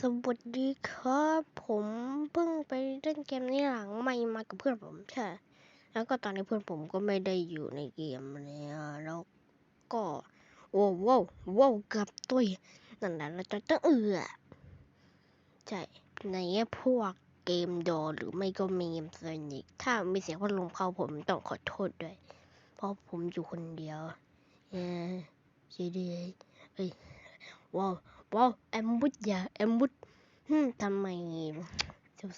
สวัสดีครับ ผมเพิ่งไปเล่นเกมนี้หลังไม่มากับเพื่อนผมใช่ แล้วก็ตอนนี้เพื่อนผมก็ไม่ได้อยู่ในเกมเนี่ย แล้วก็โว้ว้าวว้าวกับตุยนั่นแหละเราจะต้องเอือใช่ในพวกเกมดอหรือไม่ก็เมมโซนิกถ้ามีเสียงพัดลมเข้าผมต้องขอโทษด้วย เพราะผมอยู่คนเดียวเออช่วยด้วยเอ้ยว้าว ว้าวแอมบุดอย่าแอมบุดทำไม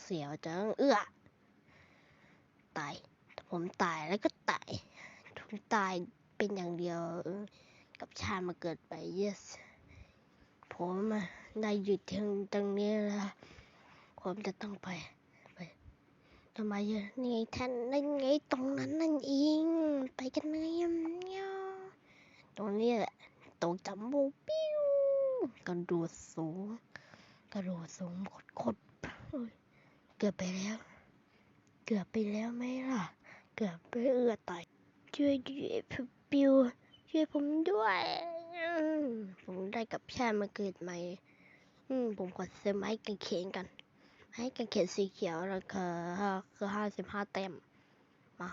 เสียวๆจังเอื้อตายผมตายแล้วก็ตายผมตายเป็นอย่างเดียวกับชามาเกิดไป yes ผมได้หยุดที่ตรงนี้แล้วผมจะต้องไปไปทำไมอะนี่ไงท่านนั่นไงตรงนั้นนั่นเองไปกันเลยอะเนี่ยตรงนี้แหละตรงจัมโบ้ปิ้ว กระโดดสูง กระโดดสูงโคตรๆเกือบไปแล้ว เกือบไปแล้วไหมล่ะ เกือบไปเอือตายช่วยด้วยพี่ปิวช่วยผมด้วย ผมได้กับชาติมาเกิดใหม่อืมผมขอซื้อไม้กางเขนกันไม้กางเขนสีเขียวราคาคือห้าสิบห้าเต็ม มา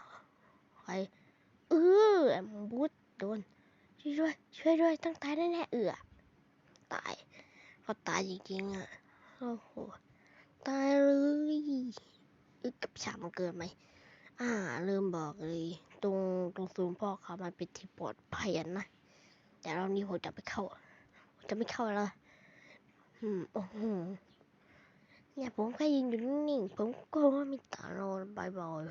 ไปเออบูดโดนช่วยด้วย ช่วยด้วย ต้องตายแน่ๆเอือ ตายพอตายจริงๆอะ โอ้โห ตายเลยอึกกับฉากมันเกินไหม อ่าเริ่มบอกเลย ตรงตรงศูนพ่อเขามันเป็นที่ปลอดภัยนะ แต่รอบนี้ผมจะไม่เข้า จะไม่เข้าแล้ว อืม โอ้โห เนี่ยผมแค่ยืนอยู่นิ่งๆผมก็ว่ามีตาโนบายบอย